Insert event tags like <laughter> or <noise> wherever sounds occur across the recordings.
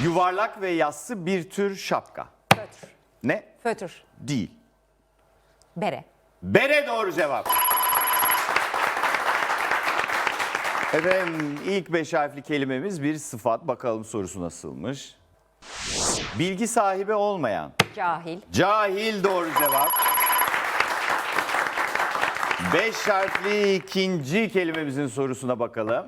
Yuvarlak ve yassı bir tür şapka. Fötr. Ne? Fötr. Değil. Bere. Bere doğru cevap. Efendim ilk beş harfli kelimemiz bir sıfat. Bakalım sorusu nasılmış. Bilgi sahibi olmayan. Cahil. Cahil doğru cevap. Beş harfli ikinci kelimemizin sorusuna bakalım.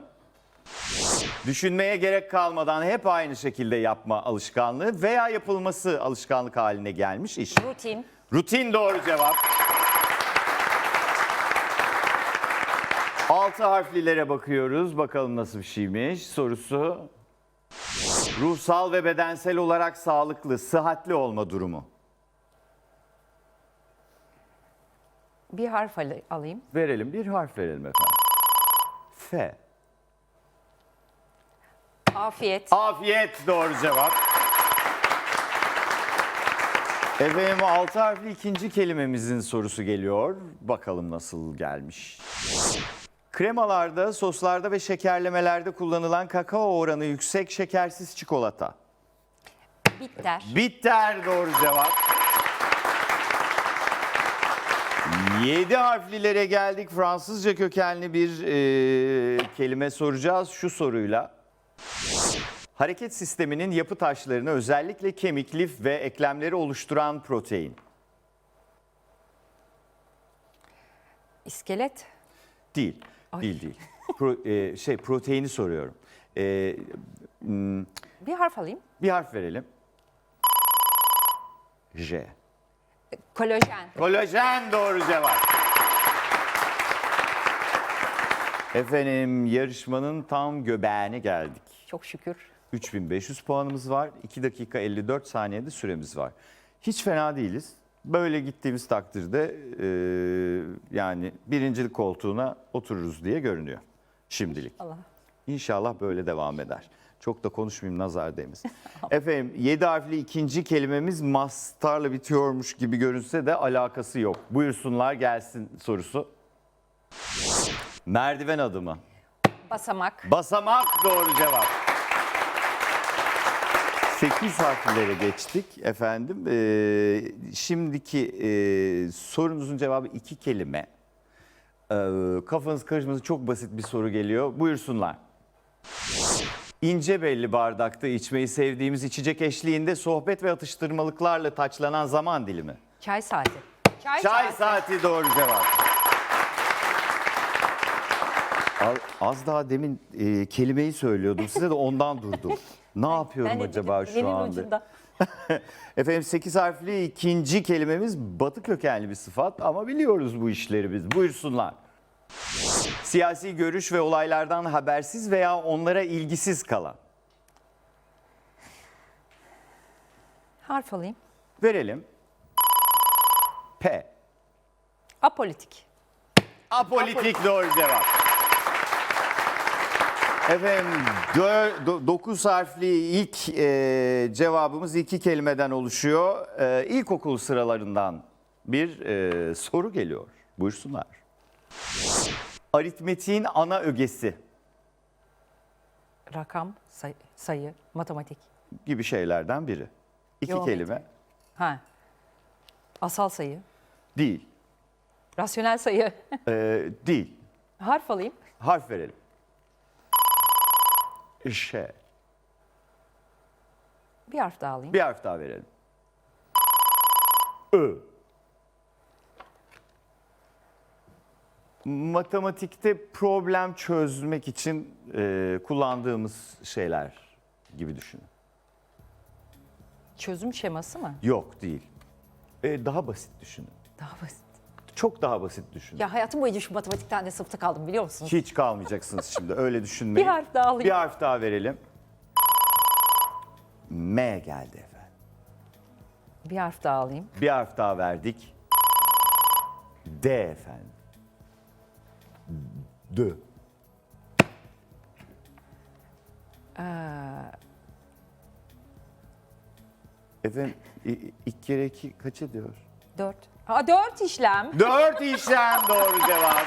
Düşünmeye gerek kalmadan hep aynı şekilde yapma alışkanlığı veya yapılması alışkanlık haline gelmiş iş. Rutin. Rutin doğru cevap. Altı harflilere bakıyoruz. Bakalım nasıl bir şeymiş. Sorusu ruhsal ve bedensel olarak sağlıklı, sıhhatli olma durumu. Bir harf al- alayım. Verelim bir harf verelim efendim. F. Afiyet. Afiyet doğru cevap. Efendim altı harfli ikinci kelimemizin sorusu geliyor. Bakalım nasıl gelmiş. Kremalarda, soslarda ve şekerlemelerde kullanılan kakao oranı yüksek şekersiz çikolata. Bitter. Bitter doğru cevap. Yedi harflilere geldik. Fransızca kökenli bir e, kelime soracağız şu soruyla. Hareket sisteminin yapı taşlarını özellikle kemik, lif ve eklemleri oluşturan protein. İskelet. Değil, değil değil. Pro- e, şey proteini soruyorum. E, hmm, Bir harf alayım. bir harf verelim. J. Kolajen. Kolajen doğru cevap. Efendim yarışmanın tam göbeğine geldik. Çok şükür. 3500 puanımız var. 2 dakika 54 saniyede süremiz var. Hiç fena değiliz. Böyle gittiğimiz takdirde e, yani birincilik koltuğuna otururuz diye görünüyor şimdilik. Allah. İnşallah böyle devam eder. Çok da konuşmayayım nazar değmesin. <laughs> Efendim 7 harfli ikinci kelimemiz mastarla bitiyormuş gibi görünse de alakası yok. Buyursunlar gelsin sorusu. Merdiven adımı. Basamak. Basamak doğru cevap. 8 harflere geçtik efendim. Ee, şimdiki e, sorunuzun cevabı iki kelime. Ee, kafanız karışması çok basit bir soru geliyor. Buyursunlar. İnce belli bardakta içmeyi sevdiğimiz içecek eşliğinde sohbet ve atıştırmalıklarla taçlanan zaman dilimi. Çay saati. Çay, Çay saati. saati doğru cevap. Az, az daha demin e, kelimeyi söylüyordum size de ondan durdum. <laughs> Ne yapıyorum Ben acaba şu anda? ucunda. <laughs> Efendim 8 harfli ikinci kelimemiz batı kökenli bir sıfat ama biliyoruz bu işleri biz. Buyursunlar. Siyasi görüş ve olaylardan habersiz veya onlara ilgisiz kalan. Harf alayım. Verelim. P. Apolitik. Apolitik doğru cevap. Efendim 9 harfli ilk e, cevabımız iki kelimeden oluşuyor. E, ilkokul sıralarından bir e, soru geliyor. Buyursunlar. Aritmetiğin ana ögesi Rakam, say- sayı, matematik. gibi şeylerden biri. İki Geometri. kelime Ha. Asal sayı. değil. Rasyonel sayı. E, değil. harf alayım. Harf verelim. Ş. Bir harf daha alayım. Bir harf daha verelim. Ö. Matematikte problem çözmek için e, kullandığımız şeyler gibi düşünün. Çözüm şeması mı? Yok değil. E, daha basit düşünün. Daha basit. Çok daha basit düşünün. Ya hayatım boyunca şu matematikten de sınıfta kaldım biliyor musunuz? Hiç kalmayacaksınız şimdi öyle düşünmeyin. Bir harf daha alayım. Bir harf daha verelim. M geldi efendim. Bir harf daha alayım. Bir harf daha verdik. D efendim. D. Efendim i- iki kere iki kaç ediyor? Dört. Ha dört işlem. Dört işlem doğru cevap.